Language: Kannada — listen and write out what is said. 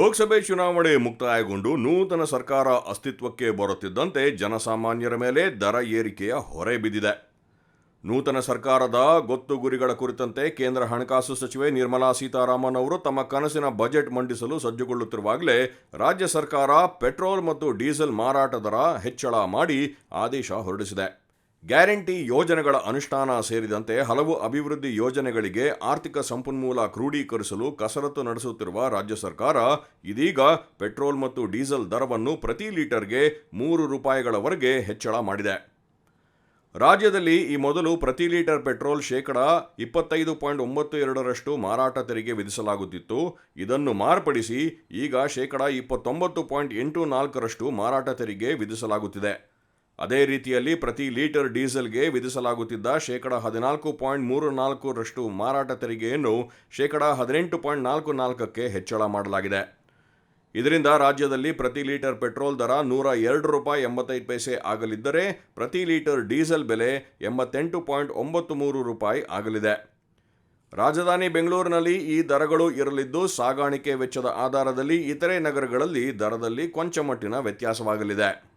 ಲೋಕಸಭೆ ಚುನಾವಣೆ ಮುಕ್ತಾಯಗೊಂಡು ನೂತನ ಸರ್ಕಾರ ಅಸ್ತಿತ್ವಕ್ಕೆ ಬರುತ್ತಿದ್ದಂತೆ ಜನಸಾಮಾನ್ಯರ ಮೇಲೆ ದರ ಏರಿಕೆಯ ಹೊರೆ ಬಿದ್ದಿದೆ. ನೂತನ ಸರ್ಕಾರದ ಗೊತ್ತು ಗುರಿಗಳ ಕುರಿತಂತೆ ಕೇಂದ್ರ ಹಣಕಾಸು ಸಚಿವೆ ನಿರ್ಮಲಾ ಸೀತಾರಾಮನ್ ಅವರು ತಮ್ಮ ಕನಸಿನ ಬಜೆಟ್ ಮಂಡಿಸಲು ಸಜ್ಜುಗೊಳ್ಳುತ್ತಿರುವಾಗಲೇ ರಾಜ್ಯ ಸರ್ಕಾರ ಪೆಟ್ರೋಲ್ ಮತ್ತು ಡೀಸೆಲ್ ಮಾರಾಟ ದರ ಹೆಚ್ಚಳ ಮಾಡಿ ಆದೇಶ ಹೊರಡಿಸಿದೆ. ಗ್ಯಾರಂಟಿ ಯೋಜನೆಗಳ ಅನುಷ್ಠಾನ ಸೇರಿದಂತೆ ಹಲವು ಅಭಿವೃದ್ಧಿ ಯೋಜನೆಗಳಿಗೆ ಆರ್ಥಿಕ ಸಂಪನ್ಮೂಲ ಕ್ರೋಢೀಕರಿಸಲು ಕಸರತ್ತು ನಡೆಸುತ್ತಿರುವ ರಾಜ್ಯ ಸರ್ಕಾರ, ಇದೀಗ ಪೆಟ್ರೋಲ್ ಮತ್ತು ಡೀಸೆಲ್ ದರವನ್ನು ಪ್ರತಿ ಲೀಟರ್ಗೆ ಮೂರು ರೂಪಾಯಿಗಳವರೆಗೆ ಹೆಚ್ಚಳ ಮಾಡಿದೆ. ರಾಜ್ಯದಲ್ಲಿ ಈ ಮೊದಲು ಪ್ರತಿ ಲೀಟರ್ ಪೆಟ್ರೋಲ್ ಶೇಕಡ ಇಪ್ಪತ್ತೈದು ಪಾಯಿಂಟ್ ಒಂಬತ್ತು ಎರಡರಷ್ಟು ಮಾರಾಟ ತೆರಿಗೆ ವಿಧಿಸಲಾಗುತ್ತಿತ್ತು. ಇದನ್ನು ಮಾರ್ಪಡಿಸಿ ಈಗ ಶೇಕಡ ಇಪ್ಪತ್ತೊಂಬತ್ತು ಪಾಯಿಂಟ್ ಎಂಟು ನಾಲ್ಕರಷ್ಟು ಮಾರಾಟ ತೆರಿಗೆ ವಿಧಿಸಲಾಗುತ್ತಿದೆ. ಅದೇ ರೀತಿಯಲ್ಲಿ ಪ್ರತಿ ಲೀಟರ್ ಡೀಸೆಲ್ಗೆ ವಿಧಿಸಲಾಗುತ್ತಿದ್ದ ಶೇಕಡ ಹದಿನಾಲ್ಕು ಪಾಯಿಂಟ್ ಮೂರು ನಾಲ್ಕರಷ್ಟು ಮಾರಾಟ ತೆರಿಗೆಯನ್ನು ಶೇಕಡ ಹದಿನೆಂಟು ಪಾಯಿಂಟ್ ನಾಲ್ಕು ನಾಲ್ಕಕ್ಕೆ ಹೆಚ್ಚಳ ಮಾಡಲಾಗಿದೆ. ಇದರಿಂದ ರಾಜ್ಯದಲ್ಲಿ ಪ್ರತಿ ಲೀಟರ್ ಪೆಟ್ರೋಲ್ ದರ ನೂರ ಎರಡು ರೂಪಾಯಿ ಎಂಬತ್ತೈದು ಪೈಸೆ ಆಗಲಿದ್ದರೆ ಪ್ರತಿ ಲೀಟರ್ ಡೀಸೆಲ್ ಬೆಲೆ ಎಂಬತ್ತೆಂಟು ಪಾಯಿಂಟ್ ಒಂಬತ್ತು ಮೂರು ರೂಪಾಯಿ ಆಗಲಿದೆ. ರಾಜಧಾನಿ ಬೆಂಗಳೂರಿನಲ್ಲಿ ಈ ದರಗಳು ಇರಲಿದ್ದು ಸಾಗಾಣಿಕೆ ವೆಚ್ಚದ ಆಧಾರದಲ್ಲಿ ಇತರೆ ನಗರಗಳಲ್ಲಿ ದರದಲ್ಲಿ ಕೊಂಚ ಮಟ್ಟಿನ ವ್ಯತ್ಯಾಸವಾಗಲಿದೆ.